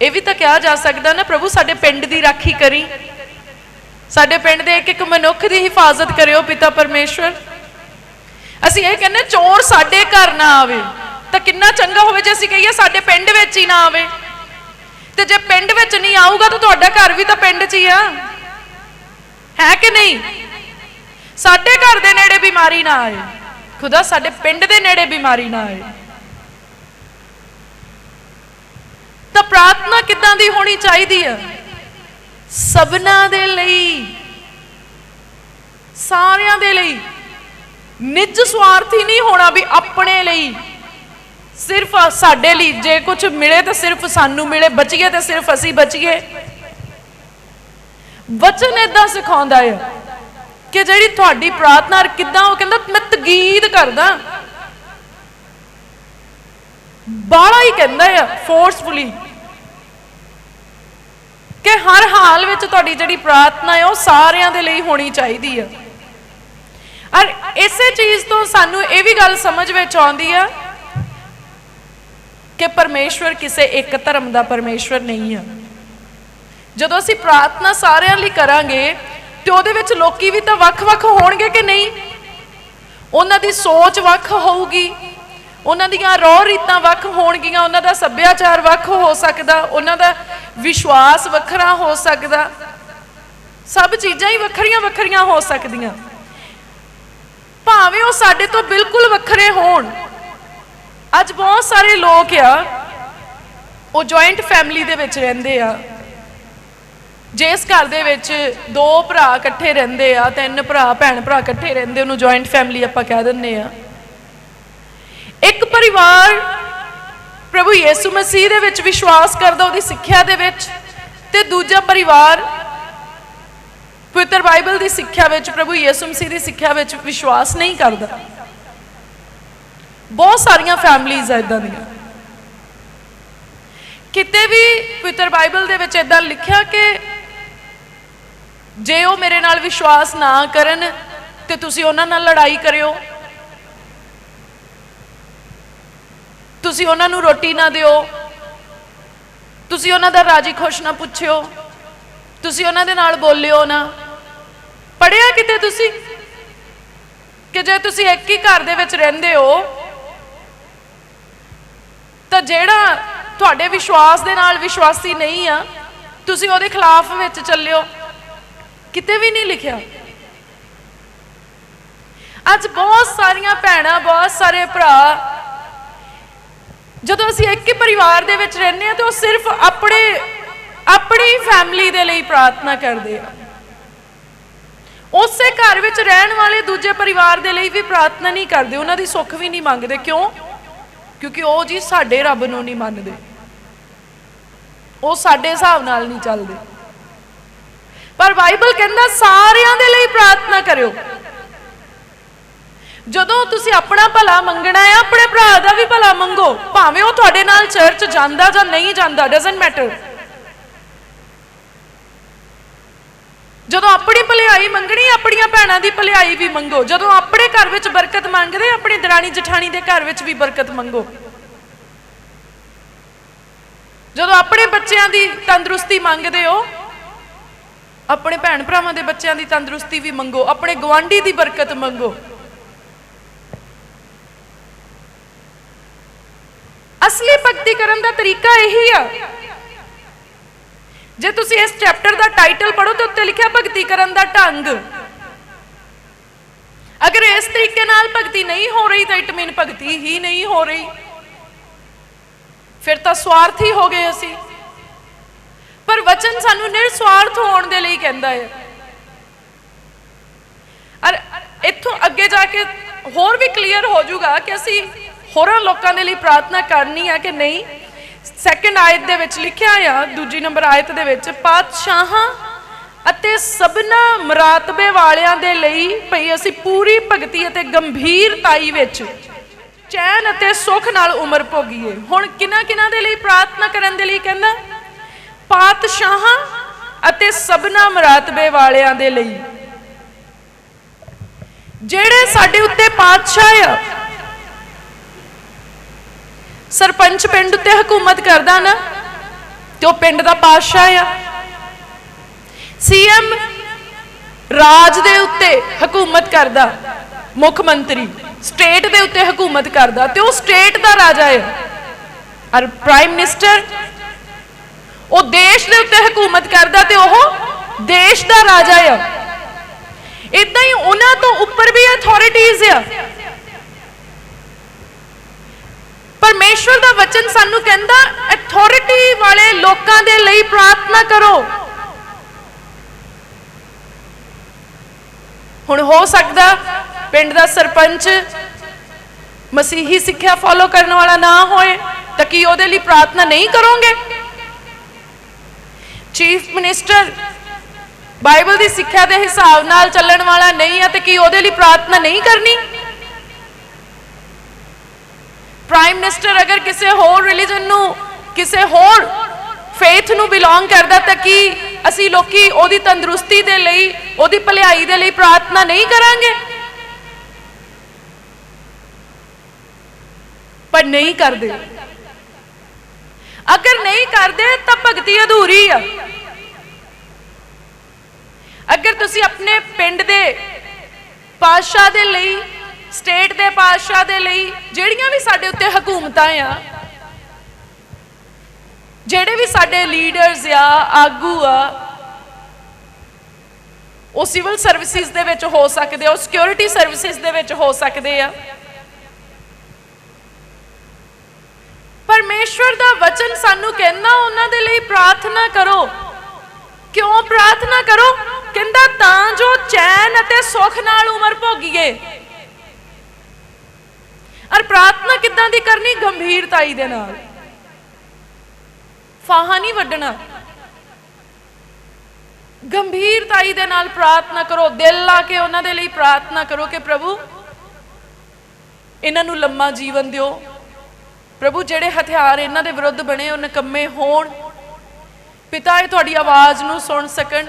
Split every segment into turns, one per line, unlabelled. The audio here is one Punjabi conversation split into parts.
ਇਹ ਵੀ ਤਾਂ ਕਿਹਾ ਜਾ ਸਕਦਾ ਨਾ, ਪ੍ਰਭੂ ਸਾਡੇ ਪਿੰਡ ਦੀ ਰਾਖੀ ਕਰੀ। ਸਾਡੇ ਪਿੰਡ ਦੇ ਇੱਕ ਇੱਕ ਮਨੁੱਖ ਦੀ ਹਿਫਾਜ਼ਤ ਕਰਿਓ ਪਿਤਾ ਪਰਮੇਸ਼ਵਰ। ਅਸੀਂ ਇਹ ਕਹਿੰਦੇ ਚੋਰ ਸਾਡੇ ਘਰ ਨਾ ਆਵੇ। ਤਾਂ ਕਿੰਨਾ ਚੰਗਾ ਹੋਵੇ ਜੇ ਅਸੀਂ ਕਹੀਏ ਸਾਡੇ ਪਿੰਡ ਵਿੱਚ ਹੀ ਨਾ ਆਵੇ। ਤੇ ਜੇ ਪਿੰਡ ਵਿੱਚ ਨਹੀਂ ਆਊਗਾ ਤਾਂ ਤੁਹਾਡਾ ਘਰ ਵੀ ਤਾਂ ਪਿੰਡ 'ਚ ਹੀ ਆ। ਹੈ ਕਿ ਨਹੀਂ? ਸਾਡੇ ਘਰ ਦੇ ਨੇੜੇ ਬਿਮਾਰੀ ਨਾ ਆਏ। ਖੁਦਾ ਸਾਡੇ ਪਿੰਡ ਦੇ ਨੇੜੇ ਬਿਮਾਰੀ ਨਾ ਆਏ। ਤਾਂ ਪ੍ਰਾਰਥਨਾ ਕਿੱਦਾਂ ਦੀ ਹੋਣੀ ਚਾਹੀਦੀ ਹੈ ਸਭਨਾ ਦੇ ਲਈ, ਸਾਰਿਆਂ ਦੇ ਲਈ। ਨਿੱਜ ਸਵਾਰਥੀ ਨਹੀਂ ਹੋਣਾ ਵੀ ਆਪਣੇ ਲਈ। ਸਿਰਫ ਸਾਡੇ ਲਈ, ਜੇ ਕੁਝ ਮਿਲੇ ਤਾਂ ਸਿਰਫ ਸਾਨੂੰ ਮਿਲੇ, ਬਚੀਏ ਤਾਂ ਸਿਰਫ ਅਸੀਂ ਬਚੀਏ। ਵਚਨ ਇਦਾਂ ਸਿਖਾਉਂਦਾ ਹੈ ਕਿ ਜਿਹੜੀ ਤੁਹਾਡੀ ਪ੍ਰਾਰਥਨਾ ਕਿਦਾਂ ਉਹ ਕਹਿੰਦਾ, ਮੈਂ ਤਗੀਦ ਕਰਦਾ। ਬਾਲਾ ਹੀ ਕਹਿੰਦਾ ਆ ਫੋਰਸਫੁਲੀ ਕਿ ਹਰ ਹਾਲ ਵਿੱਚ ਤੁਹਾਡੀ ਜਿਹੜੀ ਪ੍ਰਾਰਥਨਾ ਹੈ ਉਹ ਸਾਰਿਆਂ ਦੇ ਲਈ ਹੋਣੀ ਚਾਹੀਦੀ ਆ। ਔਰ ਇਸੇ ਚੀਜ਼ ਤੋਂ ਸਾਨੂੰ ਇਹ ਵੀ ਗੱਲ ਸਮਝ ਵਿੱਚ ਆਉਂਦੀ ਆ ਕਿ ਪਰਮੇਸ਼ਵਰ ਕਿਸੇ ਇੱਕ ਧਰਮ ਦਾ ਪਰਮੇਸ਼ਵਰ ਨਹੀਂ ਆ। ਜਦੋਂ ਅਸੀਂ ਪ੍ਰਾਰਥਨਾ ਸਾਰਿਆਂ ਲਈ ਕਰਾਂਗੇ, ਤੇ ਉਹਦੇ ਵਿੱਚ ਲੋਕੀ ਵੀ ਤਾਂ ਵੱਖ-ਵੱਖ ਹੋਣਗੇ ਕਿ ਨਹੀਂ? ਉਹਨਾਂ ਦੀ ਸੋਚ ਵੱਖ ਹੋਊਗੀ। ਉਹਨਾਂ ਦੀਆਂ ਰੋਹ ਰੀਤਾਂ ਵੱਖ ਹੋਣਗੀਆਂ, ਉਹਨਾਂ ਦਾ ਸੱਭਿਆਚਾਰ ਵੱਖ ਹੋ ਸਕਦਾ, ਉਹਨਾਂ ਦਾ ਵਿਸ਼ਵਾਸ ਵੱਖਰਾ ਹੋ ਸਕਦਾ। ਸਭ ਚੀਜ਼ਾਂ ਹੀ ਵੱਖਰੀਆਂ ਵੱਖਰੀਆਂ ਹੋ ਸਕਦੀਆਂ। ਭਾਵੇਂ ਉਹ ਸਾਡੇ ਤੋਂ ਬਿਲਕੁਲ ਵੱਖਰੇ ਹੋਣ। ਅੱਜ ਬਹੁਤ ਸਾਰੇ ਲੋਕ ਆ, ਉਹ ਜੁਆਇੰਟ ਫੈਮਿਲੀ ਦੇ ਵਿੱਚ ਰਹਿੰਦੇ ਆ। ਜਿਸ ਘਰ ਦੇ ਵਿੱਚ ਦੋ ਭਰਾ ਇਕੱਠੇ ਰਹਿੰਦੇ ਆ, ਤਿੰਨ ਭਰਾ, ਭੈਣ ਭਰਾ ਇਕੱਠੇ ਰਹਿੰਦੇ, ਉਹਨੂੰ ਜੁਆਇੰਟ ਫੈਮਿਲੀ ਆਪਾਂ ਕਹਿ ਦਿੰਦੇ ਆ। ਇੱਕ ਪਰਿਵਾਰ ਪ੍ਰਭੂ ਯੀਸੂ ਮਸੀਹ ਦੇ ਵਿੱਚ ਵਿਸ਼ਵਾਸ ਕਰਦਾ, ਉਹਦੀ ਸਿੱਖਿਆ ਦੇ ਵਿੱਚ ਤੇ ਦੂਜਾ ਪਰਿਵਾਰ ਪਵਿੱਤਰ ਬਾਈਬਲ ਦੀ ਸਿੱਖਿਆ ਵਿੱਚ, ਪ੍ਰਭੂ ਯੀਸੂ ਮਸੀਹ ਦੀ ਸਿੱਖਿਆ ਵਿੱਚ ਵਿਸ਼ਵਾਸ ਨਹੀਂ ਕਰਦਾ। ਬਹੁਤ ਸਾਰੀਆਂ ਫੈਮਲੀਆਂ ਇਦਾਂ ਦੀਆਂ। ਕਿਤੇ ਵੀ ਪਵਿੱਤਰ ਬਾਈਬਲ ਦੇ ਵਿੱਚ ਇਦਾਂ ਲਿਖਿਆ ਕਿ ਜੇ ਉਹ ਮੇਰੇ ਨਾਲ ਵਿਸ਼ਵਾਸ ਨਾ ਕਰਨ ਤੇ ਤੁਸੀਂ ਉਹਨਾਂ ਨਾਲ ਲੜਾਈ ਕਰਿਓ ਤੁਸੀਂ ਉਹਨਾਂ ਨੂੰ ਰੋਟੀ ਨਾ ਦਿਓ। ਤੁਸੀਂ ਉਹਨਾਂ ਦਾ ਰਾਜੀ ਖੁਸ਼ ਨਾ ਪੁੱਛਿਓ। ਤੁਸੀਂ ਉਹਨਾਂ ਦੇ ਨਾਲ ਬੋਲਿਓ ਨਾ। ਪੜਿਆ ਕਿਤੇ ਤੁਸੀਂ? ਕਿ ਜੇ ਤੁਸੀਂ ਇੱਕ ਹੀ ਘਰ ਦੇ ਵਿੱਚ ਰਹਿੰਦੇ ਹੋ, ਤਾਂ ਜਿਹੜਾ ਤੁਹਾਡੇ ਵਿਸ਼ਵਾਸ ਦੇ ਨਾਲ ਵਿਸ਼ਵਾਸੀ ਨਹੀਂ ਆ, ਤੁਸੀਂ ਉਹਦੇ ਖਿਲਾਫ ਵਿੱਚ ਚੱਲਿਓ। ਕਿਤੇ ਵੀ ਨਹੀਂ ਲਿਖਿਆ। ਅੱਜ ਬਹੁਤ ਸਾਰੀਆਂ ਭੈਣਾਂ, ਬਹੁਤ ਸਾਰੇ ਭਰਾ ਜਦੋਂ ਅਸੀਂ ਇੱਕ ਹੀ ਪਰਿਵਾਰ ਦੇ ਵਿੱਚ ਰਹਿੰਦੇ ਆ ਤਾਂ ਉਹ ਸਿਰਫ ਆਪਣੇ, ਆਪਣੀ ਫੈਮਿਲੀ ਦੇ ਲਈ ਪ੍ਰਾਰਥਨਾ ਕਰਦੇ ਆ। ਉਸੇ ਘਰ ਵਿੱਚ ਰਹਿਣ ਵਾਲੇ ਦੂਜੇ ਪਰਿਵਾਰ ਦੇ ਲਈ ਵੀ ਪ੍ਰਾਰਥਨਾ ਨਹੀਂ ਕਰਦੇ, ਉਹਨਾਂ ਦੀ ਸੁੱਖ ਵੀ ਨਹੀਂ ਮੰਗਦੇ। ਕਿਉਂ? ਕਿਉਂਕਿ ਉਹ ਜੀ ਸਾਡੇ ਰੱਬ ਨੂੰ ਨਹੀਂ ਮੰਨਦੇ। ਉਹ ਸਾਡੇ ਹਿਸਾਬ ਨਾਲ ਨਹੀਂ ਚੱਲਦੇ। ਪਰ ਬਾਈਬਲ ਕਹਿੰਦਾ, ਸਾਰਿਆਂ ਦੇ ਲਈ ਪ੍ਰਾਰਥਨਾ ਕਰਿਓ। ਜਦੋਂ ਤੁਸੀਂ ਆਪਣਾ ਭਲਾ ਮੰਗਣਾ ਹੈ, ਆਪਣੇ ਭਰਾ ਦਾ ਵੀ ਭਲਾ ਮੰਗੋ। ਭਾਵੇਂ ਉਹ ਤੁਹਾਡੇ ਨਾਲ ਚਰਚ ਜਾਂਦਾ ਜਾਂ ਨਹੀਂ ਜਾਂਦਾ ਡਸਨਟ ਮੈਟਰ ਜਦੋਂ ਆਪਣੀ ਭਲਾਈ ਮੰਗਣੀ ਆਪਣੀਆਂ ਭੈਣਾਂ ਦੀ ਭਲਾਈ ਵੀ ਮੰਗੋ। ਜਦੋਂ ਆਪਣੇ ਘਰ ਵਿੱਚ ਬਰਕਤ ਮੰਗਦੇ ਆਪਣੀ ਦਰਾਣੀ ਜਠਾਣੀ ਦੇ ਘਰ ਵਿੱਚ ਵੀ ਬਰਕਤ ਮੰਗੋ। ਜਦੋਂ ਆਪਣੇ ਬੱਚਿਆਂ ਦੀ ਤੰਦਰੁਸਤੀ ਮੰਗਦੇ ਹੋ, ਆਪਣੇ ਭੈਣ ਭਰਾਵਾਂ ਦੇ ਬੱਚਿਆਂ ਦੀ ਤੰਦਰੁਸਤੀ ਵੀ ਮੰਗੋ, ਆਪਣੇ ਗਵਾਂਢੀ ਦੀ ਬਰਕਤ ਮੰਗੋ। ਅਸਲੀ ਭਗਤੀ ਕਰਨ ਦਾ ਤਰੀਕਾ ਇਹੀ ਆ। ਜੇ ਤੁਸੀਂ ਇਸ ਚੈਪਟਰ ਦਾ ਟਾਈਟਲ ਪੜੋ ਤੇ ਉੱਤੇ ਲਿਖਿਆ ਭਗਤੀ ਕਰਨ ਦਾ ਢੰਗ। ਅਗਰ ਇਸ ਤਰੀਕੇ ਨਾਲ ਭਗਤੀ ਨਹੀਂ ਹੋ ਰਹੀ ਤਾਂ ਇਟ ਮੀਨ ਭਗਤੀ ਹੀ ਨਹੀਂ ਹੋ ਰਹੀ। ਫਿਰ ਤਾਂ ਸਵਾਰਥੀ ਹੋ ਗਏ ਅਸੀਂ। ਪਰ ਵਚਨ ਸਾਨੂੰ ਨਿਰਸਵਾਰਥ ਹੋਣ ਦੇ ਲਈ ਕਹਿੰਦਾ ਹੈ। ਅਰ ਇੱਥੋਂ ਅੱਗੇ ਜਾ ਕੇ ਹੋਰ ਵੀ ਕਲੀਅਰ ਹੋ ਜਾਊਗਾ ਕਿ ਅਸੀਂ ਹੋਰਾਂ ਲੋਕਾਂ ਦੇ ਲਈ ਪ੍ਰਾਰਥਨਾ ਕਰਨੀ ਹੈ ਕਿ ਨਹੀਂ? ਸੈਕੰਡ ਆਇਤ ਦੇ ਵਿੱਚ ਲਿਖਿਆ ਆ, ਦੂਜੀ ਨੰਬਰ ਆਇਤ ਦੇ ਵਿੱਚ, ਪਾਤਸ਼ਾਹਾਂ ਅਤੇ ਸਭਨਾ ਮਰਾਤਬੇ ਵਾਲਿਆਂ ਦੇ ਲਈ ਭਈ ਅਸੀਂ ਪੂਰੀ ਭਗਤੀ ਅਤੇ ਗੰਭੀਰਤਾਈ ਵਿੱਚ ਚੈਨ ਅਤੇ ਸੁਖ ਨਾਲ ਉਮਰ ਭੋਗੀਏ। ਹੁਣ ਕਿਨਾਂ ਕਿਨਾਂ ਦੇ ਲਈ ਪ੍ਰਾਰਥਨਾ ਕਰਨ ਦੇ ਲਈ ਕਹਿੰਦਾ? ਪਾਤਸ਼ਾਹਾਂ ਅਤੇ ਸਭਨਾ ਮਰਾਤਬੇ ਵਾਲਿਆਂ ਦੇ ਲਈ। ਜਿਹੜੇ ਸਾਡੇ ਉੱਤੇ ਪਾਤਸ਼ਾਹ ਆ ਸਰਪੰਚ ਪਿੰਡ ਉੱਤੇ ਹਕੂਮਤ ਕਰਦਾ ਨਾ, ਤੇ ਉਹ ਪਿੰਡ ਦਾ ਪਾਤਸ਼ਾਹ ਆ। ਸੀਐਮ ਰਾਜ ਦੇ ਉੱਤੇ ਹਕੂਮਤ ਕਰਦਾ, ਮੁੱਖ ਮੰਤਰੀ ਸਟੇਟ ਦੇ ਉੱਤੇ ਹਕੂਮਤ ਕਰਦਾ, ਤੇ ਉਹ ਸਟੇਟ ਦਾ ਰਾਜਾ ਹੈ ਔਰ ਪ੍ਰਾਈਮ ਮਿਨਿਸਟਰ, ਉਹ ਦੇਸ਼ ਦੇ ਉੱਤੇ ਹਕੂਮਤ ਕਰਦਾ ਤੇ ਉਹ ਦੇਸ਼ ਦਾ ਰਾਜਾ ਆ। ਇਦਾਂ ਹੀ ਉਹਨਾਂ ਤੋਂ ਉੱਪਰ ਵੀ ਅਥਾਰਟੀਆਂ ਆ। ਪਰਮੇਸ਼ਵਰ ਦਾ ਵਚਨ ਸਾਨੂੰ ਕਹਿੰਦਾ ਅਥਾਰਟੀ ਵਾਲੇ ਲੋਕਾਂ ਦੇ ਲਈ ਪ੍ਰਾਰਥਨਾ ਕਰੋ। ਹੁਣ ਹੋ ਸਕਦਾ ਪਿੰਡ ਦਾ ਸਰਪੰਚ ਮਸੀਹੀ ਸਿੱਖਿਆ ਫੋਲੋ ਕਰਨ ਵਾਲਾ ਨਾ ਹੋਏ, ਤਾਂ ਕੀ ਉਹਦੇ ਲਈ ਪ੍ਰਾਰਥਨਾ ਨਹੀਂ ਕਰੋਗੇ? ਚੀਫ ਮਿਨਿਸਟਰ ਬਾਈਬਲ ਦੀ ਸਿੱਖਿਆ ਦੇ ਹਿਸਾਬ ਨਾਲ ਚੱਲਣ ਵਾਲਾ ਨਹੀਂ ਹੈ, ਤੇ ਕੀ ਉਹਦੇ ਲਈ ਪ੍ਰਾਰਥਨਾ ਨਹੀਂ ਕਰਨੀ? ਪ੍ਰਾਈਮ ਮਿਨਿਸਟਰ ਅਗਰ ਕਿਸੇ ਹੋਰ ਰਿਲੀਜਨ ਨੂੰ, ਕਿਸੇ ਹੋਰ ਫੇਥ ਨੂੰ ਬਿਲੋਂਗ ਕਰਦਾ ਤਾਂ ਕੀ ਅਸੀਂ ਲੋਕੀ ਉਹਦੀ ਤੰਦਰੁਸਤੀ ਦੇ ਲਈ, ਉਹਦੀ ਭਲਾਈ ਦੇ ਲਈ ਪ੍ਰਾਰਥਨਾ ਨਹੀਂ ਕਰਾਂਗੇ? ਪਰ ਨਹੀਂ ਕਰਦੇ। ਅਗਰ ਨਹੀਂ ਕਰਦੇ ਤਾਂ ਭਗਤੀ ਅਧੂਰੀ ਆ। ਅਗਰ ਤੁਸੀਂ ਆਪਣੇ ਪਿੰਡ ਦੇ ਪਾਤਸ਼ਾਹ ਦੇ ਲਈ ਸਟੇਟ ਦੇ ਪਾਤਸ਼ਾਹ ਦੇ ਲਈ ਜਿਹੜੀਆਂ ਵੀ ਸਾਡੇ ਉੱਤੇ ਹਕੂਮਤਾਂ ਆ, ਜਿਹੜੇ ਵੀ ਸਾਡੇ ਲੀਡਰਸ ਆ, ਆਗੂ ਆ, ਉਹ ਸਿਵਲ ਸਰਵਿਸਿਜ਼ ਦੇ ਵਿੱਚ ਹੋ ਸਕਦੇ ਆ, ਉਹ ਸਿਕਿਉਰਿਟੀ ਸਰਵਿਸਿਜ਼ ਦੇ ਵਿੱਚ ਹੋ ਸਕਦੇ ਆ। ਪਰਮੇਸ਼ਵਰ ਦਾ ਵਚਨ ਸਾਨੂੰ ਕਹਿੰਦਾ, ਉਹਨਾਂ ਦੇ ਲਈ ਪ੍ਰਾਰਥਨਾ ਕਰੋ। ਕਿਉਂ ਪ੍ਰਾਰਥਨਾ ਕਰੋ? ਕਹਿੰਦਾ, ਤਾਂ ਜੋ ਚੈਨ ਅਤੇ ਸੁਖ ਨਾਲ ਉਮਰ ਭੋਗੀਏ। ਔਰ ਪ੍ਰਾਰਥਨਾ ਕਿੱਦਾਂ ਦੀ ਕਰਨੀ? ਗੰਭੀਰਤਾਈ ਦੇ ਨਾਲ। ਫਾਹਾ ਨਹੀਂ ਵੱਢਣਾ। ਗੰਭੀਰਤਾਈ ਦੇ ਨਾਲ ਪ੍ਰਾਰਥਨਾ ਕਰੋ। ਦਿਲ ਲਾ ਕੇ ਉਹਨਾਂ ਦੇ ਲਈ ਪ੍ਰਾਰਥਨਾ ਕਰੋ ਕਿ ਪ੍ਰਭੂ, ਇਹਨਾਂ ਨੂੰ ਲੰਮਾ ਜੀਵਨ ਦਿਓ। ਪ੍ਰਭੂ, ਜਿਹੜੇ ਹਥਿਆਰ ਇਹਨਾਂ ਦੇ ਵਿਰੁੱਧ ਬਣੇ ਉਹ ਨਕੰਮੇ ਹੋਣ। ਪਿਤਾ, ਇਹ ਤੁਹਾਡੀ ਆਵਾਜ਼ ਨੂੰ ਸੁਣ ਸਕਣ।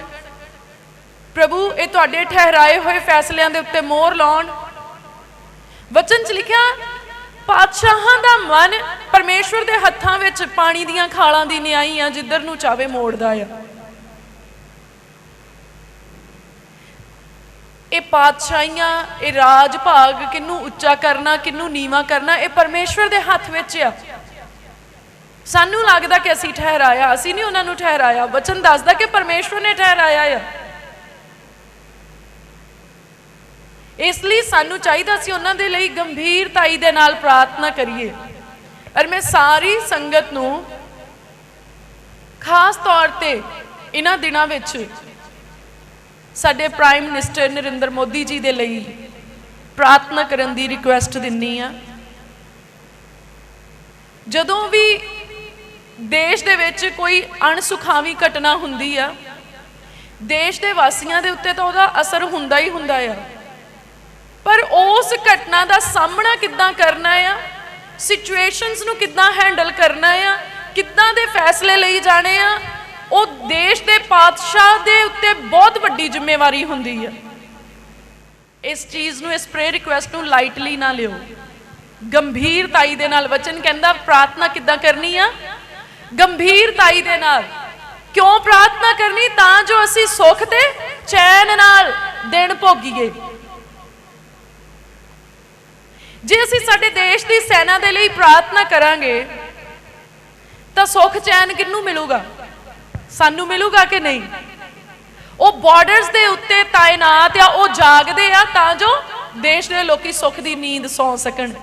ਪ੍ਰਭੂ, ਇਹ ਤੁਹਾਡੇ ਠਹਿਰਾਏ ਹੋਏ ਫੈਸਲਿਆਂ ਦੇ ਉੱਤੇ ਮੋਹਰ ਲਾਉਣ। ਵਚਨ 'ਚ ਲਿਖਿਆ ਪਾਤਸ਼ਾਹਾਂ ਦਾ ਮਨ ਪਰਮੇਸ਼ਵਰ ਦੇ ਹੱਥਾਂ ਵਿੱਚ ਪਾਣੀ ਦੀਆਂ ਖਾਲਾਂ ਦੀ ਨਿਆਈ ਆ, ਜਿੱਧਰ ਨੂੰ ਚਾਵੇ ਮੋੜਦਾ ਆ। ਇਹ ਪਾਤਸ਼ਾਹੀਆਂ, ਇਹ ਰਾਜ ਭਾਗ ਕਿੰਨੂੰ ਉੱਚਾ ਕਰਨਾ, ਕਿੰਨੂੰ ਨੀਵਾ ਕਰਨਾ, ਇਹ ਪਰਮੇਸ਼ਵਰ ਦੇ ਹੱਥ ਵਿੱਚ ਆ। ਸਾਨੂੰ ਲੱਗਦਾ ਕਿ ਅਸੀਂ ਠਹਿਰਾਇਆ, ਅਸੀਂ ਨਹੀਂ ਉਹਨਾਂ ਨੂੰ ਠਹਿਰਾਇਆ। ਵਚਨ ਦੱਸਦਾ ਕਿ ਪਰਮੇਸ਼ਵਰ ਨੇ ਠਹਿਰਾਇਆ ਆ। ਇਸ ਲਈ ਸਾਨੂੰ ਚਾਹੀਦਾ ਸੀ ਉਹਨਾਂ ਦੇ ਲਈ ਗੰਭੀਰਤਾਈ ਦੇ ਨਾਲ ਪ੍ਰਾਰਥਨਾ ਕਰੀਏ। ਔਰ ਮੈਂ ਸਾਰੀ ਸੰਗਤ ਨੂੰ ਖਾਸ ਤੌਰ ਤੇ ਇਹਨਾਂ ਦਿਨਾਂ ਵਿੱਚ ਸਾਡੇ ਪ੍ਰਾਈਮ ਮਿਨਿਸਟਰ ਨਰਿੰਦਰ ਮੋਦੀ ਜੀ ਦੇ ਲਈ ਪ੍ਰਾਰਥਨਾ ਕਰਨ ਦੀ ਰਿਕੁਐਸਟ ਦਿੰਨੀ ਆ। ਜਦੋਂ ਵੀ ਦੇਸ਼ ਦੇ ਵਿੱਚ ਕੋਈ ਅਣਸੁਖਾਵੀ ਘਟਨਾ ਹੁੰਦੀ ਆ, ਦੇਸ਼ ਦੇ ਵਾਸੀਆਂ ਦੇ ਉੱਤੇ ਤਾਂ ਉਹਦਾ ਅਸਰ ਹੁੰਦਾ ਹੀ ਹੁੰਦਾ ਆ। ਪਰ ਉਸ ਘਟਨਾ ਦਾ ਸਾਹਮਣਾ ਕਿੱਦਾਂ ਕਰਨਾ ਆ? ਸਿਚੁਏਸ਼ਨਸ ਨੂੰ ਕਿੱਦਾਂ ਹੈਂਡਲ ਕਰਨਾ ਆ? ਕਿੱਦਾਂ ਦੇ ਫੈਸਲੇ ਲਈ ਜਾਣੇ ਆ? ਉਹ ਦੇਸ਼ ਦੇ ਪਾਤਸ਼ਾਹ ਦੇ ਉੱਤੇ ਬਹੁਤ ਵੱਡੀ ਜ਼ਿੰਮੇਵਾਰੀ ਹੁੰਦੀ ਆ। ਇਸ ਚੀਜ਼ ਨੂੰ, ਇਸ ਪ੍ਰੇ ਰਿਕੁਐਸਟ ਨੂੰ ਲਾਈਟਲੀ ਨਾ ਲਿਓ। ਗੰਭੀਰਤਾਈ ਦੇ ਨਾਲ ਵਚਨ ਕਹਿੰਦਾ, ਪ੍ਰਾਰਥਨਾ ਕਿੱਦਾਂ ਕਰਨੀ ਆ? ਗੰਭੀਰਤਾਈ ਦੇ ਨਾਲ। ਕਿਉਂ ਪ੍ਰਾਰਥਨਾ ਕਰਨੀ? ਤਾਂ ਜੋ ਅਸੀਂ ਸੁੱਖ ਤੇ ਚੈਨ ਨਾਲ ਦਿਨ ਭੋਗੀਏ। ਜੇ ਅਸੀਂ ਸਾਡੇ ਦੇਸ਼ ਦੀ ਸੈਨਾ ਦੇ ਲਈ ਪ੍ਰਾਰਥਨਾ ਕਰਾਂਗੇ, ਤਾਂ ਸੁੱਖ ਚੈਨ ਕਿੰਨੂੰ ਮਿਲੂਗਾ? ਸਾਨੂੰ ਮਿਲੂਗਾ ਕਿ ਨਹੀਂ? ਉਹ ਬਾਰਡਰਸ ਦੇ ਉੱਤੇ ਤਾਇਨਾਤ ਆ, ਉਹ ਜਾਗਦੇ ਆ, ਤਾਂ ਜੋ ਦੇਸ਼ ਦੇ ਲੋਕੀ ਸੁੱਖ ਦੀ ਨੀਂਦ ਸੌਂ ਸਕਣ।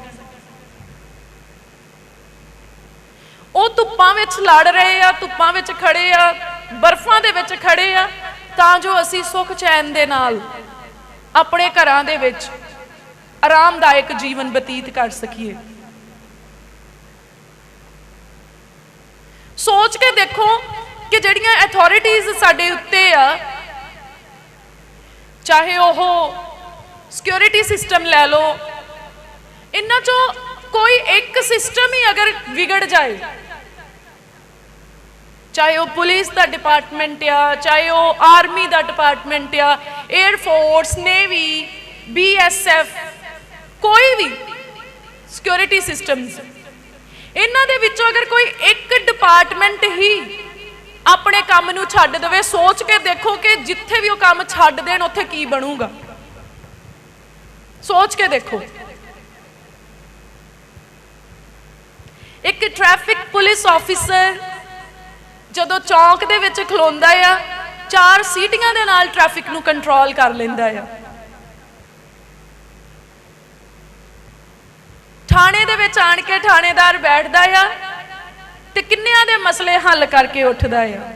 ਉਹ ਧੁੱਪਾਂ ਵਿੱਚ ਲੜ ਰਹੇ ਆ, ਧੁੱਪਾਂ ਵਿੱਚ ਖੜੇ ਆ, ਬਰਫ਼ਾਂ ਦੇ ਵਿੱਚ ਖੜੇ ਆ, ਤਾਂ ਜੋ ਅਸੀਂ ਸੁੱਖ ਚੈਨ ਦੇ ਨਾਲ ਆਪਣੇ ਘਰਾਂ ਦੇ ਵਿੱਚ ਆਰਾਮਦਾਇਕ ਜੀਵਨ ਬਤੀਤ ਕਰ ਸਕੀਏ। ਸੋਚ ਕੇ ਦੇਖੋ ਕਿ ਜਿਹੜੀਆਂ ਅਥਾਰਟੀਆਂ ਸਾਡੇ ਉੱਤੇ ਆ, ਚਾਹੇ ਉਹ ਸਿਕਿਉਰਿਟੀ ਸਿਸਟਮ ਲੈ ਲਓ, ਇਹਨਾਂ ਚੋਂ ਕੋਈ ਇੱਕ ਸਿਸਟਮ ਹੀ ਅਗਰ ਵਿਗੜ ਜਾਏ, ਚਾਹੇ ਉਹ ਪੁਲਿਸ ਦਾ ਡਿਪਾਰਟਮੈਂਟ ਆ, ਚਾਹੇ ਉਹ ਆਰਮੀ ਦਾ ਡਿਪਾਰਟਮੈਂਟ ਆ 에ਅਰ ਫੋਰਸ ਨੇਵੀ ਬੀਐਸਐਫ ਕੋਈ ਵੀ ਸਿਕਿਉਰਿਟੀ ਸਿਸਟਮਸ ਇਹਨਾਂ ਦੇ ਵਿੱਚੋਂ ਅਗਰ ਕੋਈ ਇੱਕ ਡਿਪਾਰਟਮੈਂਟ ਹੀ ਆਪਣੇ ਕੰਮ ਨੂੰ ਛੱਡ ਦੇਵੇ, ਸੋਚ ਕੇ ਦੇਖੋ ਕਿ ਜਿੱਥੇ ਵੀ ਉਹ ਕੰਮ ਛੱਡ ਦੇਣ, ਉੱਥੇ ਕੀ ਬਣੂਗਾ। ਸੋਚ ਕੇ ਦੇਖੋ। ਇੱਕ ਟ੍ਰੈਫਿਕ ਪੁਲਿਸ ਆਫੀਸਰ ਜਦੋਂ ਚੌਂਕ ਦੇ ਵਿੱਚ ਖਲੋਂਦਾ ਆ, ਚਾਰ ਸੀਟੀਆਂ ਦੇ ਨਾਲ ਟ੍ਰੈਫਿਕ ਨੂੰ ਕੰਟਰੋਲ ਕਰ ਲੈਂਦਾ ਆ। ਥਾਣੇ ਦੇ ਵਿੱਚ ਆਣ ਕੇ ਥਾਣੇਦਾਰ ਬੈਠਦਾ ਆ ਤੇ ਕਿੰਨਿਆਂ ਦੇ ਮਸਲੇ ਹੱਲ ਕਰਕੇ ਉੱਠਦਾ ਆ।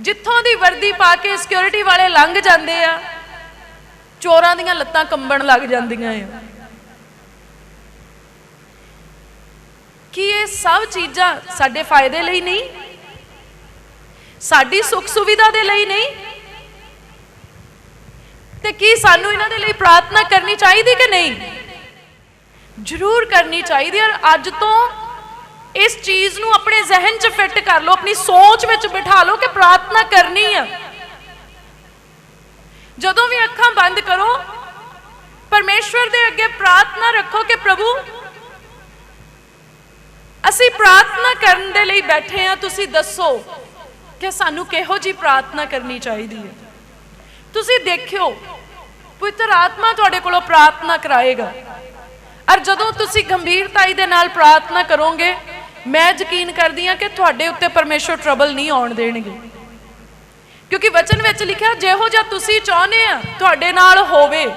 ਜਿੱਥੋਂ ਦੀ ਵਰਦੀ ਪਾ ਕੇ ਸਿਕਿਉਰਿਟੀ ਵਾਲੇ ਲੰਘ ਜਾਂਦੇ ਆ, ਚੋਰਾਂ ਦੀਆਂ ਲੱਤਾਂ ਕੰਬਣ ਲੱਗ ਜਾਂਦੀਆਂ ਆ। ਕੀ ਇਹ ਸਭ ਚੀਜ਼ਾਂ ਸਾਡੇ ਫਾਇਦੇ ਲਈ ਨਹੀਂ? ਸਾਡੀ ਸੁੱਖ ਸੁਵਿਧਾ ਦੇ ਲਈ ਨਹੀਂ? ਤੇ ਕੀ ਸਾਨੂੰ ਇਹਨਾਂ ਦੇ ਲਈ ਪ੍ਰਾਰਥਨਾ ਕਰਨੀ ਚਾਹੀਦੀ ਕਿ ਨਹੀਂ? ਜ਼ਰੂਰ ਕਰਨੀ ਚਾਹੀਦੀ ਔਰ ਅੱਜ ਤੋਂ ਇਸ ਚੀਜ਼ ਨੂੰ ਆਪਣੇ ਜ਼ਿਹਨ 'ਚ ਫਿੱਟ ਕਰ ਲਓ, ਆਪਣੀ ਸੋਚ ਵਿੱਚ ਬਿਠਾ ਲਓ ਕਿ ਪ੍ਰਾਰਥਨਾ ਕਰਨੀ ਆ। ਜਦੋਂ ਵੀ ਅੱਖਾਂ ਬੰਦ ਕਰੋ, ਪਰਮੇਸ਼ਵਰ ਦੇ ਅੱਗੇ ਪ੍ਰਾਰਥਨਾ ਰੱਖੋ ਕਿ ਪ੍ਰਭੂ, ਅਸੀਂ ਪ੍ਰਾਰਥਨਾ ਕਰਨ ਦੇ ਲਈ ਬੈਠੇ ਆ, ਤੁਸੀਂ ਦੱਸੋ ਕਿ ਸਾਨੂੰ ਕਿਹੋ ਜੀ ਪ੍ਰਾਰਥਨਾ ਕਰਨੀ ਚਾਹੀਦੀ ਹੈ? ਤੁਸੀਂ ਦੇਖਿਓ, ਪਵਿੱਤਰ ਆਤਮਾ ਤੁਹਾਡੇ ਕੋਲੋਂ ਪ੍ਰਾਰਥਨਾ ਕਰਾਏਗਾ। ਔਰ ਜਦੋਂ ਤੁਸੀਂ ਗੰਭੀਰਤਾਈ ਦੇ ਨਾਲ ਪ੍ਰਾਰਥਨਾ ਕਰੋਗੇ, ਮੈਂ ਯਕੀਨ ਕਰਦੀ ਹਾਂ ਕਿ ਤੁਹਾਡੇ ਉੱਤੇ ਪਰਮੇਸ਼ਵਰ ਟਰਬਲ ਨਹੀਂ ਆਉਣ ਦੇਣਗੇ। ਕਿਉਂਕਿ ਵਚਨ ਵਿੱਚ ਲਿਖਿਆ, ਜਿਹੋ ਜਿਹਾ ਤੁਸੀਂ ਚਾਹੁੰਦੇ ਆ, ਤੁਹਾਡੇ ਨਾਲ ਹੋਵੇ,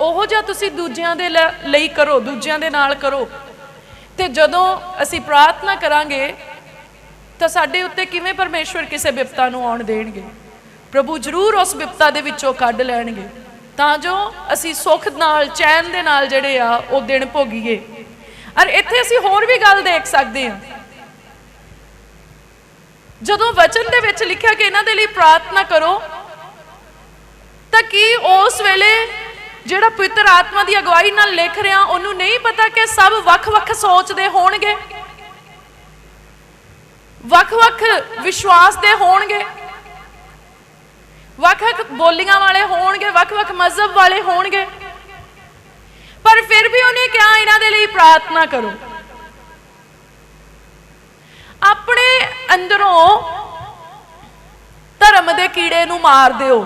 ਉਹੋ ਜਿਹਾ ਤੁਸੀਂ ਦੂਜਿਆਂ ਦੇ ਲ- ਲਈ ਕਰੋ, ਦੂਜਿਆਂ ਦੇ ਨਾਲ ਕਰੋ। ਤੇ ਜਦੋਂ ਅਸੀਂ ਪ੍ਰਾਰਥਨਾ ਕਰਾਂਗੇ, ਤਾਂ ਸਾਡੇ ਉੱਤੇ ਕਿਵੇਂ ਪਰਮੇਸ਼ਵਰ ਕਿਸੇ ਬਿਪਤਾ ਨੂੰ ਆਉਣ ਦੇਣਗੇ? ਪ੍ਰਭੂ ਜ਼ਰੂਰ ਉਸ ਵਿਪਤਾ ਦੇ ਵਿੱਚੋਂ ਕੱਢ ਲੈਣਗੇ। ਤਾਂ ਜੋ ਅਸੀਂ ਸੁੱਖ ਨਾਲ, ਚੈਨ ਦੇ ਨਾਲ ਜਿਹੜੇ ਆ, ਉਹ ਦਿਨ ਭੋਗੀਏ। ਔਰ ਇੱਥੇ ਅਸੀਂ ਹੋਰ ਵੀ ਗੱਲ ਦੇਖ ਸਕਦੇ ਹਾਂ। ਜਦੋਂ ਵਚਨ ਦੇ ਵਿੱਚ ਲਿਖਿਆ ਕਿ ਇਹਨਾਂ ਦੇ ਲਈ ਪ੍ਰਾਰਥਨਾ ਕਰੋ, ਤਾਂ ਕੀ ਉਸ ਵੇਲੇ ਜਿਹੜਾ ਪਵਿੱਤਰ ਆਤਮਾ ਦੀ ਅਗਵਾਈ ਨਾਲ ਲਿਖ ਰਿਹਾ, ਉਹਨੂੰ ਨਹੀਂ ਪਤਾ ਕਿ ਸਭ ਵੱਖ-ਵੱਖ ਸੋਚਦੇ ਹੋਣਗੇ? ਵੱਖ-ਵੱਖ ਵਿਸ਼ਵਾਸ ਦੇ ਹੋਣਗੇ? ਵੱਖ-ਵੱਖ ਬੋਲੀਆਂ ਵਾਲੇ ਹੋਣਗੇ ਵੱਖ-ਵੱਖ ਮਜ਼ਹਬ ਵਾਲੇ ਹੋਣਗੇ। ਪਰ ਫਿਰ ਵੀ ਉਹਨੇ ਕਿਹਾ, ਇਹਨਾਂ ਦੇ ਲਈ ਪ੍ਰਾਰਥਨਾ ਕਰੋ। ਆਪਣੇ ਅੰਦਰੋਂ ਧਰਮ ਦੇ ਕੀੜੇ ਨੂੰ ਮਾਰ ਦਿਓ।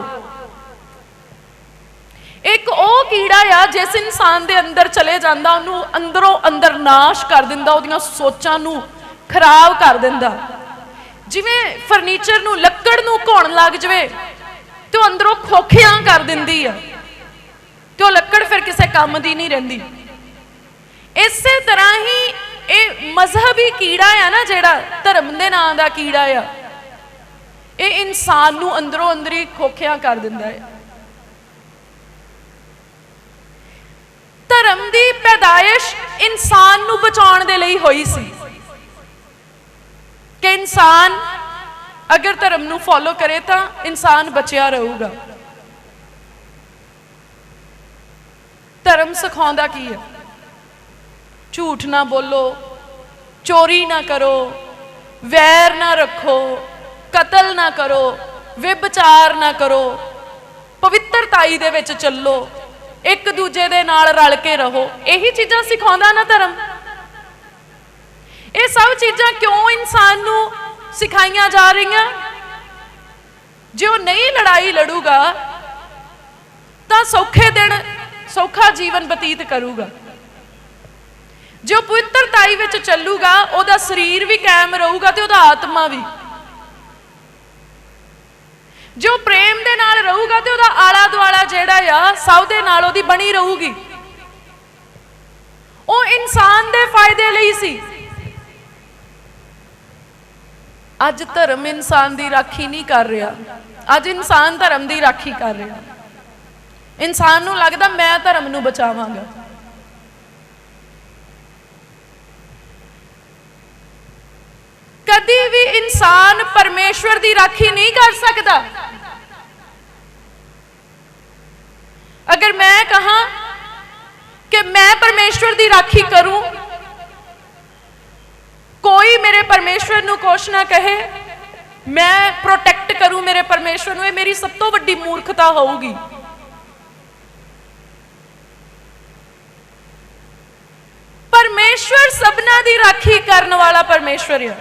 ਇੱਕ ਉਹ ਕੀੜਾ ਆ, ਜਿਸ ਇਨਸਾਨ ਦੇ ਅੰਦਰ ਚਲੇ ਜਾਂਦਾ, ਉਹਨੂੰ ਅੰਦਰੋਂ ਅੰਦਰ ਨਾਸ਼ ਕਰ ਦਿੰਦਾ, ਉਹਦੀਆਂ ਸੋਚਾਂ ਨੂੰ ਖਰਾਬ ਕਰ ਦਿੰਦਾ। ਜਿਵੇਂ ਫਰਨੀਚਰ ਨੂੰ, ਲੱਕੜ ਨੂੰ ਘੋਣ ਲੱਗ ਜਵੇ ਤੇ ਉਹ ਅੰਦਰੋਂ ਖੋਖਿਆਂ ਕਰ ਦਿੰਦੀ ਆ। ਤੇ ਉਹ ਲੱਕੜ ਫਿਰ ਕਿਸੇ ਕੰਮ ਦੀ ਨਹੀਂ ਰਹਿੰਦੀ। ਇਸੇ ਤਰ੍ਹਾਂ ਹੀ ਇਹ ਮਜ਼ਹਬੀ ਕੀੜਾ ਆ ਨਾ ਜਿਹੜਾ, ਧਰਮ ਦੇ ਨਾਂ ਦਾ ਕੀੜਾ ਆ, ਇਹ ਇਨਸਾਨ ਨੂੰ ਅੰਦਰੋਂ ਅੰਦਰੀ ਖੋਖਿਆਂ ਕਰ ਦਿੰਦਾ ਹੈ ਧਰਮ ਦੀ ਪੈਦਾਇਸ਼ ਇਨਸਾਨ ਨੂੰ ਬਚਾਉਣ ਦੇ ਲਈ ਹੋਈ ਸੀ। ਕਿ ਇਨਸਾਨ ਅਗਰ ਧਰਮ ਨੂੰ ਫੋਲੋ ਕਰੇ ਤਾਂ ਇਨਸਾਨ ਬਚਿਆ ਰਹੂਗਾ। ਧਰਮ ਸਿਖਾਉਂਦਾ ਕੀ ਹੈ? ਝੂਠ ਨਾ ਬੋਲੋ, ਚੋਰੀ ਨਾ ਕਰੋ, ਵੈਰ ਨਾ ਰੱਖੋ, ਕਤਲ ਨਾ ਕਰੋ, ਵਿਭਚਾਰ ਨਾ ਕਰੋ, ਪਵਿੱਤਰਤਾਈ ਦੇ ਵਿੱਚ ਚੱਲੋ, ਇੱਕ ਦੂਜੇ ਦੇ ਨਾਲ ਰਲ ਕੇ ਰਹੋ। ਇਹੀ ਚੀਜ਼ਾਂ ਸਿਖਾਉਂਦਾ ਨਾ ਧਰਮ। ਇਹ ਸਭ ਚੀਜ਼ਾਂ ਕਿਉਂ ਇਨਸਾਨ ਨੂੰ ਸਿਖਾਈਆਂ ਜਾ ਰਹੀਆਂ। ਜੇ ਉਹ ਨਹੀਂ ਲੜਾਈ ਲੜੂਗਾ, ਤਾਂ ਸੌਖੇ ਦਿਨ, ਸੌਖਾ ਜੀਵਨ ਬਤੀਤ ਕਰੂਗਾ। ਜੋ ਪਵਿੱਤਰਤਾਈ ਵਿੱਚ ਚੱਲੂਗਾ, ਉਹਦਾ ਸਰੀਰ ਵੀ ਕਾਇਮ ਰਹੂਗਾ ਤੇ ਉਹਦਾ ਆਤਮਾ ਵੀ। ਜੋ ਪ੍ਰੇਮ ਦੇ ਨਾਲ ਰਹੂਗਾ ਤੇ ਉਹਦਾ ਆਲਾ ਦੁਆਲਾ ਜਿਹੜਾ ਆ, ਸਭ ਦੇ ਨਾਲ ਉਹਦੀ ਬਣੀ ਰਹੂਗੀ। ਉਹ ਇਨਸਾਨ ਦੇ ਫਾਇਦੇ ਲਈ ਸੀ। ਅੱਜ ਧਰਮ ਇਨਸਾਨ ਦੀ ਰਾਖੀ ਨਹੀਂ ਕਰ ਰਿਹਾ। ਅੱਜ ਇਨਸਾਨ ਧਰਮ ਦੀ ਰਾਖੀ ਕਰ ਰਿਹਾ। ਇਨਸਾਨ ਨੂੰ ਲੱਗਦਾ ਮੈਂ ਧਰਮ ਨੂੰ ਬਚਾਵਾਂਗਾ। ਕਦੀ ਵੀ ਇਨਸਾਨ ਪਰਮੇਸ਼ਵਰ ਦੀ ਰਾਖੀ ਨਹੀਂ ਕਰ ਸਕਦਾ। ਅਗਰ ਮੈਂ ਕਹਾ ਕਿ ਮੈਂ ਪਰਮੇਸ਼ਵਰ ਦੀ ਰਾਖੀ ਕਰੂੰ ਪਰਮੇਸ਼ਵਰ ਨੂੰ ਕੁਛ ਕਹੇ, ਮੈਂ ਪ੍ਰੋਟੈਕਟ ਕਰੂੰ ਮੇਰੇ ਪਰਮੇਸ਼ਵਰ ਨੂੰ, ਇਹ ਮੇਰੀ ਸਭ ਤੋਂ ਵੱਡੀ ਮੂਰਖਤਾ ਹੋਊਗੀ। ਪਰਮੇਸ਼ਵਰ ਸਭਨਾ ਦੀ ਰਾਖੀ ਕਰਨ ਵਾਲਾ ਪਰਮੇਸ਼ਵਰ ਹੈ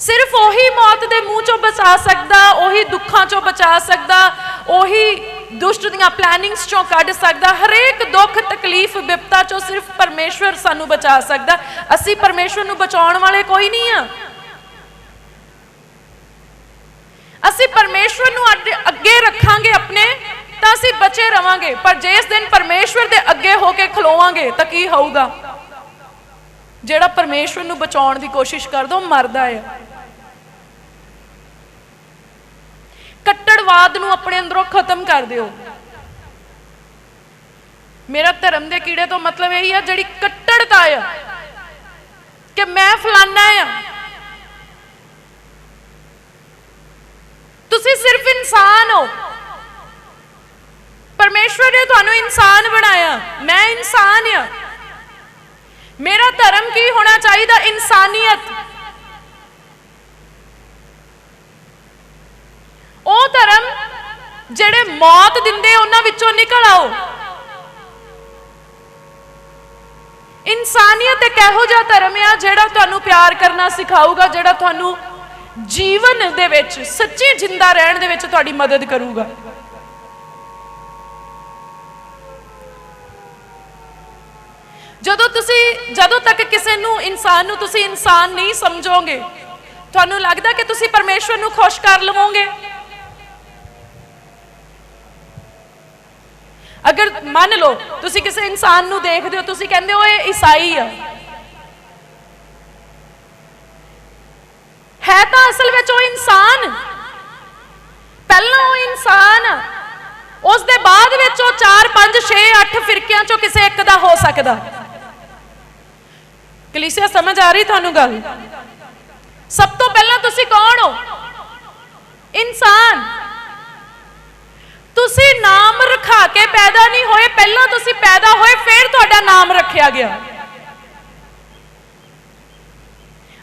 ਸਿਰਫ ਉਹੀ ਮੌਤ ਦੇ ਮੂੰਹ ਚੋਂ ਬਚਾ ਸਕਦਾ, ਉਹੀ ਦੁੱਖਾਂ ਚੋਂ ਬਚਾ ਸਕਦਾ, ਉਹੀ ਦੁਸ਼ਟ ਦੀਆਂ ਪਲੈਨਿੰਗਸ ਚੋਂ ਕੱਢ ਸਕਦਾ, ਹਰੇਕ ਦੁੱਖ, ਤਕਲੀਫ, ਵਿਪਤਾ ਚੋਂ ਸਿਰਫ ਪਰਮੇਸ਼ਵਰ ਸਾਨੂੰ ਬਚਾ ਸਕਦਾ। ਅਸੀਂ ਪਰਮੇਸ਼ਵਰ ਨੂੰ ਬਚਾਉਣ ਵਾਲੇ ਕੋਈ ਨਹੀਂ ਆ। ਅਸੀਂ ਪਰਮੇਸ਼ਵਰ ਨੂੰ ਅੱਗੇ- ਰੱਖਾਂਗੇ ਆਪਣੇ, ਤਾਂ ਅਸੀਂ ਬਚੇ ਰਵਾਂਗੇ। ਪਰ ਜਿਸ ਦਿਨ ਪਰਮੇਸ਼ਵਰ ਦੇ ਅੱਗੇ ਹੋ ਕੇ ਖਲੋਵਾਂਗੇ, ਤਾਂ ਕੀ ਹੋਊਗਾ? ਜਿਹੜਾ ਪਰਮੇਸ਼ਵਰ ਨੂੰ ਬਚਾਉਣ ਦੀ ਕੋਸ਼ਿਸ਼ ਕਰਦਾ, ਉਹ ਮਰਦਾ ਹੈ ਕੱਟੜਵਾਦ ਨੂੰ ਆਪਣੇ ਅੰਦਰੋਂ ਖਤਮ ਕਰ ਦਿਓ। ਮੇਰਾ ਧਰਮ ਦੇ ਕੀੜੇ ਤੋਂ ਮਤਲਬ ਇਹੀ ਆ, ਜਿਹੜੀ ਕੱਟੜਤਾ ਆ, ਕਿ ਮੈਂ ਫਲਾਨਾ ਆ। ਤੁਸੀਂ ਸਿਰਫ ਇਨਸਾਨ ਹੋ। ਪਰਮੇਸ਼ਵਰ ਨੇ ਤੁਹਾਨੂੰ ਇਨਸਾਨ ਬਣਾਇਆ। ਮੈਂ ਇਨਸਾਨ ਆ। ਮੇਰਾ ਧਰਮ ਕੀ ਹੋਣਾ ਚਾਹੀਦਾ? ਇਨਸਾਨੀਅਤ ਉਹ ਧਰਮ ਜਿਹੜੇ ਮੌਤ ਦਿੰਦੇ ਉਹਨਾਂ ਵਿੱਚੋਂ ਨਿਕਲ ਆਓ। ਇਨਸਾਨੀਅਤ ਇੱਕ ਇਹੋ ਜਿਹਾ ਧਰਮ ਆ ਜਿਹੜਾ ਤੁਹਾਨੂੰ ਪਿਆਰ ਕਰਨਾ ਸਿਖਾਊਗਾ, ਜਿਹੜਾ ਤੁਹਾਨੂੰ ਜੀਵਨ ਦੇ ਵਿੱਚ, ਸੱਚੀ ਜਿੰਦਾ ਰਹਿਣ ਦੇ ਵਿੱਚ ਤੁਹਾਡੀ ਮਦਦ ਕਰੂਗਾ। ਜਦੋਂ ਤੁਸੀਂ, ਜਦੋਂ ਤੱਕ ਕਿਸੇ ਨੂੰ, ਇਨਸਾਨ ਨੂੰ ਤੁਸੀਂ ਇਨਸਾਨ ਨਹੀਂ ਸਮਝੋਗੇ, ਤੁਹਾਨੂੰ ਲੱਗਦਾ ਕਿ ਤੁਸੀਂ ਪਰਮੇਸ਼ਵਰ ਨੂੰ ਖੁਸ਼ ਕਰ ਲਵੋਗੇ? ਅਗਰ ਮੰਨ ਲਓ, ਤੁਸੀਂ ਕਿਸੇ ਇਨਸਾਨ ਨੂੰ ਦੇਖਦੇ ਹੋ, ਤੁਸੀਂ ਕਹਿੰਦੇ ਹੋ ਇਹ ਈਸਾਈ ਆ। ਹੈ ਤਾਂ ਅਸਲ ਵਿੱਚ ਉਹ ਇਨਸਾਨ। ਪਹਿਲਾਂ ਉਹ ਇਨਸਾਨ ਉਸ ਦੇ ਬਾਅਦ ਵਿੱਚ ਉਹ 4 5 6 8 ਫਿਰਕਿਆਂ ਚੋਂ ਕਿਸੇ ਇੱਕ ਦਾ ਹੋ ਸਕਦਾ। ਕਲੀਸਿਆ, ਸਮਝ ਆ ਰਹੀ ਤੁਹਾਨੂੰ ਗੱਲ? ਸਭ ਤੋਂ ਪਹਿਲਾਂ ਤੁਸੀਂ ਕੌਣ ਹੋ? ਇਨਸਾਨ। ਤੁਸੀਂ ਨਾਮ ਰਖਾ ਕੇ ਪੈਦਾ ਨਹੀਂ ਹੋਏ, ਪਹਿਲਾਂ ਤੁਸੀਂ ਪੈਦਾ ਹੋਏ, ਫਿਰ ਤੁਹਾਡਾ ਨਾਮ ਰੱਖਿਆ ਗਿਆ।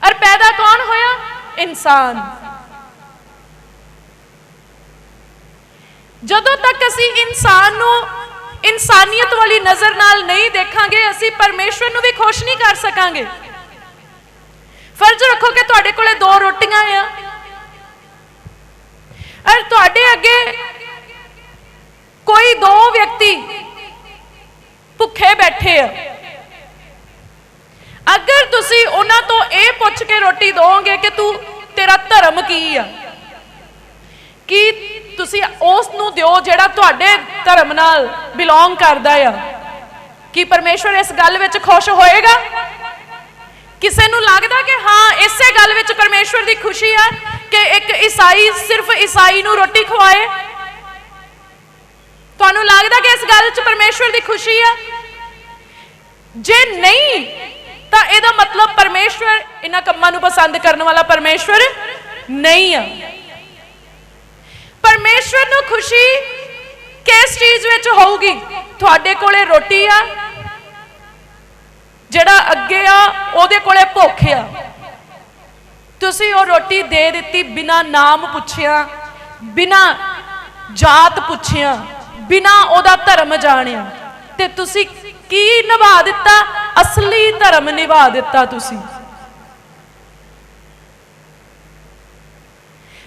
ਔਰ ਪੈਦਾ ਕੌਣ ਹੋਇਆ? ਇਨਸਾਨ। ਜਦੋਂ ਤੱਕ ਅਸੀਂ ਇਨਸਾਨ ਨੂੰ ਇਨਸਾਨੀਅਤ ਵਾਲੀ ਨਜ਼ਰ ਨਾਲ ਨਹੀਂ ਦੇਖਾਂਗੇ, ਅਸੀਂ ਪਰਮੇਸ਼ਵਰ ਨੂੰ ਵੀ ਖੁਸ਼ ਨਹੀਂ ਕਰ ਸਕਾਂਗੇ। ਫਰਜ਼ ਰੱਖੋ ਕਿ ਤੁਹਾਡੇ ਕੋਲੇ ਦੋ ਰੋਟੀਆਂ ਆ। ਔਰ ਤੁਹਾਡੇ ਅੱਗੇ ਕੋਈ ਦੋ ਵਿਅਕਤੀ ਭੁੱਖੇ ਬੈਠੇ ਆ। ਅਗਰ ਤੁਸੀਂ ਉਹਨਾਂ ਤੋਂ ਇਹ ਪੁੱਛ ਕੇ ਰੋਟੀ ਦੋਗੇ ਕਿ ਤੂੰ ਤੇਰਾ ਧਰਮ ਕੀ ਆ? ਕੀ ਤੁਸੀਂ ਉਸ ਨੂੰ ਦਿਓ ਜਿਹੜਾ ਤੁਹਾਡੇ ਧਰਮ ਨਾਲ ਬਿਲੋਂਗ ਕਰਦਾ ਆ? ਕੀ ਪਰਮੇਸ਼ਵਰ ਇਸ ਗੱਲ ਵਿੱਚ ਖੁਸ਼ ਹੋਏਗਾ? ਕਿਸੇ ਨੂੰ ਲੱਗਦਾ ਕਿ ਹਾਂ, ਇਸੇ ਗੱਲ ਵਿੱਚ ਪਰਮੇਸ਼ਵਰ ਦੀ ਖੁਸ਼ੀ ਆ ਕਿ ਇੱਕ ਈਸਾਈ ਸਿਰਫ ਈਸਾਈ ਨੂੰ ਰੋਟੀ ਖਵਾਏ ਤੁਹਾਨੂੰ ਲੱਗਦਾ ਕਿ ਇਸ ਗੱਲ 'ਚ ਪਰਮੇਸ਼ਵਰ ਦੀ ਖੁਸ਼ੀ ਆ? ਜੇ ਨਹੀਂ, ਤਾਂ ਇਹਦਾ ਮਤਲਬ ਪਰਮੇਸ਼ਵਰ ਇਹਨਾਂ ਕੰਮਾਂ ਨੂੰ ਪਸੰਦ ਕਰਨ ਵਾਲਾ ਪਰਮੇਸ਼ਵਰ ਨਹੀਂ ਆ। ਪਰਮੇਸ਼ਵਰ ਨੂੰ ਖੁਸ਼ੀ ਕਿਸ ਚੀਜ਼ ਵਿੱਚ ਹੋਊਗੀ? ਤੁਹਾਡੇ ਕੋਲੇ ਰੋਟੀ ਆ, ਜਿਹੜਾ ਅੱਗੇ ਆ, ਉਹਦੇ ਕੋਲੇ ਭੁੱਖ ਆ। ਤੁਸੀਂ ਉਹ ਰੋਟੀ ਦੇ ਦਿੱਤੀ, ਬਿਨਾ ਨਾਮ ਪੁੱਛਿਆ, ਬਿਨਾ ਜਾਤ ਪੁੱਛਿਆ। ਬਿਨਾ ਉਹਦਾ ਧਰਮ ਜਾਣਿਆ। ਤੇ ਤੁਸੀਂ ਕੀ ਨਿਭਾ ਦਿੱਤਾ? ਅਸਲੀ ਧਰਮ ਨਿਭਾ ਦਿੱਤਾ ਤੁਸੀਂ।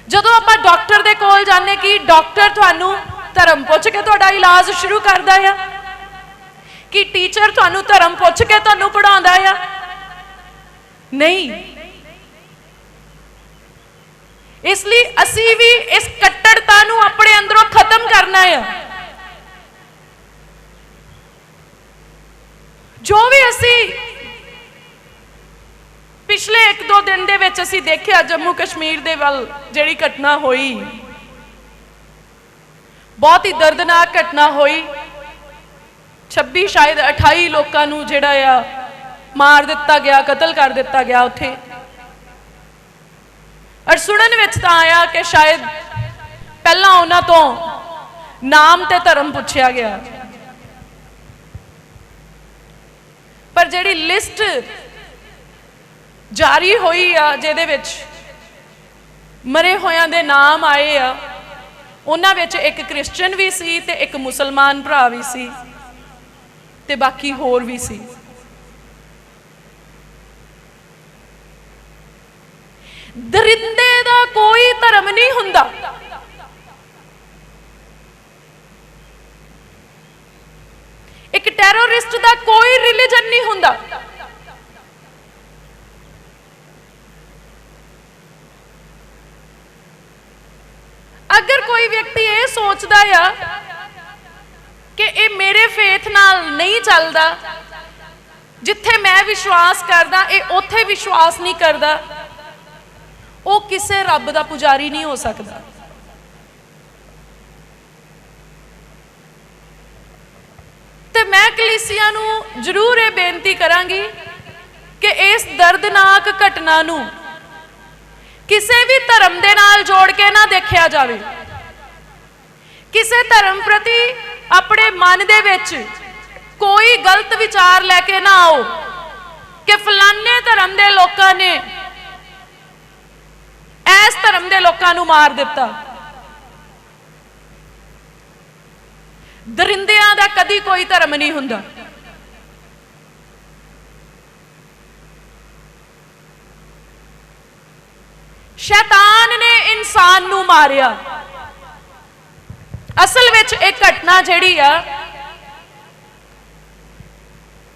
ਜਦੋਂ ਆਪਾਂ ਡਾਕਟਰ ਦੇ ਕੋਲ ਜਾਂਦੇ ਕਿ ਡਾਕਟਰ ਤੁਹਾਨੂੰ ਧਰਮ ਪੁੱਛ ਕੇ ਤੁਹਾਡਾ ਇਲਾਜ ਸ਼ੁਰੂ ਕਰਦਾ ਆ, ਕਿ ਟੀਚਰ ਤੁਹਾਨੂੰ ਧਰਮ ਪੁੱਛ ਕੇ ਤੁਹਾਨੂੰ ਪੜਾਉਂਦਾ ਆ, ਨਹੀਂ। ਇਸ ਲਈ ਅਸੀਂ ਵੀ ਇਸ ਕੱਟੜਤਾ ਨੂੰ ਆਪਣੇ ਅੰਦਰੋਂ ਖਤਮ ਕਰਨਾ ਆ। ਜੋ ਵੀ ਅਸੀਂ ਪਿਛਲੇ 1-2 ਦਿਨ ਦੇ ਵਿੱਚ ਅਸੀਂ ਦੇਖਿਆ ਜੰਮੂ ਕਸ਼ਮੀਰ ਦੇ ਵੱਲ ਜਿਹੜੀ ਘਟਨਾ ਹੋਈ, ਬਹੁਤ ਹੀ ਦਰਦਨਾਕ ਘਟਨਾ ਹੋਈ। 26 ਸ਼ਾਇਦ 28 ਲੋਕਾਂ ਨੂੰ ਜਿਹੜਾ ਆ ਮਾਰ ਦਿੱਤਾ ਗਿਆ, ਕਤਲ ਕਰ ਦਿੱਤਾ ਗਿਆ ਉੱਥੇ। ਔਰ ਸੁਣਨ ਵਿੱਚ ਤਾਂ ਆਇਆ ਕਿ ਸ਼ਾਇਦ ਪਹਿਲਾਂ ਉਹਨਾਂ ਤੋਂ ਨਾਮ ਤੇ ਧਰਮ ਪੁੱਛਿਆ ਗਿਆ ਪਰ ਜਿਹੜੀ ਲਿਸਟ ਜਾਰੀ ਹੋਈ ਆ, ਜਿਹਦੇ ਵਿੱਚ ਮਰੇ ਹੋਇਆਂ ਦੇ ਨਾਮ ਆਏ ਆ, ਉਹਨਾਂ ਵਿੱਚ ਇੱਕ ਕ੍ਰਿਸਚੀਅਨ ਵੀ ਸੀ ਤੇ ਇੱਕ ਮੁਸਲਮਾਨ ਭਰਾ ਵੀ ਸੀ ਤੇ ਬਾਕੀ ਹੋਰ ਵੀ ਸੀ। ਦਰਿੰਦੇ ਦਾ ਕੋਈ ਧਰਮ ਨਹੀਂ ਹੁੰਦਾ ਇੱਕ ਟੈਰਰਿਸਟ ਦਾ ਕੋਈ ਰਿਲੀਜਨ ਨਹੀਂ ਹੁੰਦਾ। ਅਗਰ ਕੋਈ ਵਿਅਕਤੀ ਇਹ ਸੋਚਦਾ ਆ ਕਿ ਇਹ ਮੇਰੇ ਫੇਥ ਨਾਲ ਨਹੀਂ ਚੱਲਦਾ, ਜਿੱਥੇ ਮੈਂ ਵਿਸ਼ਵਾਸ ਕਰਦਾ, ਇਹ ਉੱਥੇ ਵਿਸ਼ਵਾਸ ਨਹੀਂ ਕਰਦਾ, ਉਹ ਕਿਸੇ ਰੱਬ ਦਾ ਪੁਜਾਰੀ ਨਹੀਂ ਹੋ ਸਕਦਾ ਤੇ ਮੈਂ ਨੂੰ ਜ਼ਰੂਰ ਇਹ ਬੇਨਤੀ ਕਰਾਂਗੀ ਕਿ ਇਸ ਦਰਦਨਾਕ ਘਟਨਾ ਨੂੰ ਕਿਸੇ ਵੀ ਧਰਮ ਦੇ ਨਾਲ ਜੋੜ ਕੇ ਨਾ ਦੇਖਿਆ ਜਾਵੇ। ਕਿਸੇ ਧਰਮ ਪ੍ਰਤੀ ਆਪਣੇ ਮਨ ਦੇ ਵਿੱਚ ਕੋਈ ਗਲਤ ਵਿਚਾਰ ਲੈ ਕੇ ਨਾ ਆਓ ਕਿ ਫਲਾਣੇ ਧਰਮ ਦੇ ਲੋਕਾਂ ਨੇ ਇਸ ਧਰਮ ਦੇ ਲੋਕਾਂ ਨੂੰ ਮਾਰ ਦਿੱਤਾ। ਦਰਿੰਦਿਆਂ ਦਾ ਕਦੀ ਕੋਈ ਧਰਮ ਨਹੀਂ ਹੁੰਦਾ। ਸ਼ੈਤਾਨ ਨੇ ਇਨਸਾਨ ਨੂੰ ਮਾਰਿਆ। ਅਸਲ ਵਿੱਚ ਇਹ ਘਟਨਾ ਜਿਹੜੀ ਆ,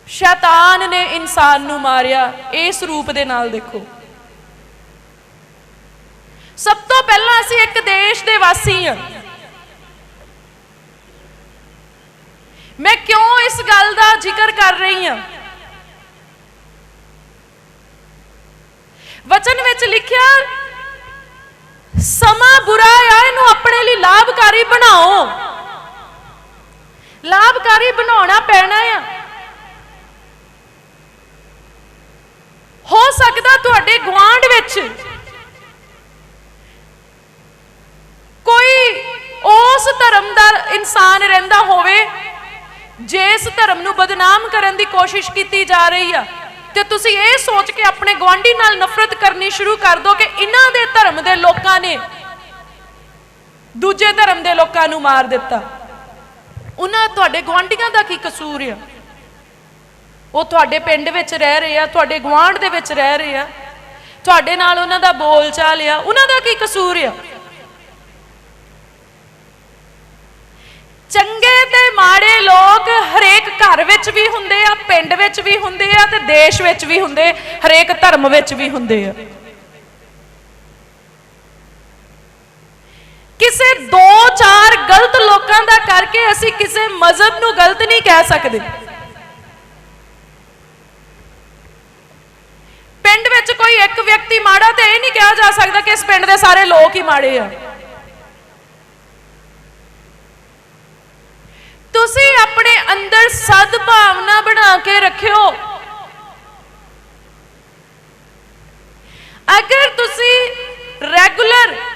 ਸ਼ੈਤਾਨ ਨੇ ਇਨਸਾਨ ਨੂੰ ਮਾਰਿਆ, ਇਸ ਰੂਪ ਦੇ ਨਾਲ ਦੇਖੋ। ਸਭ ਤੋਂ ਪਹਿਲਾਂ ਅਸੀਂ ਇੱਕ ਦੇਸ਼ ਦੇ ਵਾਸੀ ਹਾਂ। ਮੈਂ ਕਿਉਂ ਇਸ ਗੱਲ ਦਾ ਜ਼ਿਕਰ ਕਰ ਰਹੀ ਹਾਂ? ਵਚਨ ਵਿੱਚ ਲਿਖਿਆ, ਸਮਾਂ ਬੁਰਾ ਆ, ਇਹਨੂੰ ਆਪਣੇ ਲਈ ਲਾਭਕਾਰੀ ਬਣਾਓ। ਲਾਭਕਾਰੀ ਬਣਾਉਣਾ ਪੈਣਾ ਆ। ਹੋ ਸਕਦਾ ਤੁਹਾਡੇ ਗੁਆਂਢ ਵਿੱਚ ਕੋਈ ਉਸ ਧਰਮ ਦਾ ਇਨਸਾਨ ਰਹਿੰਦਾ ਹੋਵੇ ਜੇ ਇਸ ਧਰਮ ਨੂੰ ਬਦਨਾਮ ਕਰਨ ਦੀ ਕੋਸ਼ਿਸ਼ ਕੀਤੀ ਜਾ ਰਹੀ ਆ, ਤੇ ਤੁਸੀਂ ਇਹ ਸੋਚ ਕੇ ਆਪਣੇ ਗਵਾਂਢੀ ਨਾਲ ਨਫ਼ਰਤ ਕਰਨੀ ਸ਼ੁਰੂ ਕਰ ਦੋ ਕਿ ਇਹਨਾਂ ਦੇ ਧਰਮ ਦੇ ਲੋਕਾਂ ਨੇ ਦੂਜੇ ਧਰਮ ਦੇ ਲੋਕਾਂ ਨੂੰ ਮਾਰ ਦਿੱਤਾ। ਉਹਨਾਂ ਤੁਹਾਡੇ ਗਵਾਂਢੀਆਂ ਦਾ ਕੀ ਕਸੂਰ ਆ? ਉਹ ਤੁਹਾਡੇ ਪਿੰਡ ਵਿੱਚ ਰਹਿ ਰਹੇ ਆ, ਤੁਹਾਡੇ ਗਵਾਂਢ ਦੇ ਵਿੱਚ ਰਹਿ ਰਹੇ ਆ, ਤੁਹਾਡੇ ਨਾਲ ਉਹਨਾਂ ਦਾ ਬੋਲ ਚਾਲ ਆ, ਉਹਨਾਂ ਦਾ ਕੀ ਕਸੂਰ ਆ ਚੰਗੇ ਤੇ ਮਾੜੇ ਲੋਕ ਹਰੇਕ ਘਰ ਵਿੱਚ ਵੀ ਹੁੰਦੇ ਆ, ਪਿੰਡ ਵਿੱਚ ਵੀ ਹੁੰਦੇ ਆ ਤੇ ਦੇਸ਼ ਵਿੱਚ ਵੀ ਹੁੰਦੇ, ਹਰੇਕ ਧਰਮ ਵਿੱਚ ਵੀ ਹੁੰਦੇ ਆ। ਕਿਸੇ ਦੋ ਚਾਰ ਗਲਤ ਲੋਕਾਂ ਦਾ ਕਰਕੇ ਅਸੀਂ ਕਿਸੇ ਮਜ਼ਹਬ ਨੂੰ ਗਲਤ ਨਹੀਂ ਕਹਿ ਸਕਦੇ। ਪਿੰਡ ਵਿੱਚ ਕੋਈ ਇੱਕ ਵਿਅਕਤੀ ਮਾੜਾ ਤੇ ਇਹ ਨਹੀਂ ਕਿਹਾ ਜਾ ਸਕਦਾ ਕਿ ਇਸ ਪਿੰਡ ਦੇ ਸਾਰੇ ਲੋਕ ਹੀ ਮਾੜੇ ਆ। ਤੁਸੀਂ ਆਪਣੇ ਅੰਦਰ ਸਦ ਭਾਵਨਾ ਬਣਾ ਕੇ ਰੱਖਿਓ। ਅਗਰ ਤੁਸੀਂ ਰੈਗੂਲਰ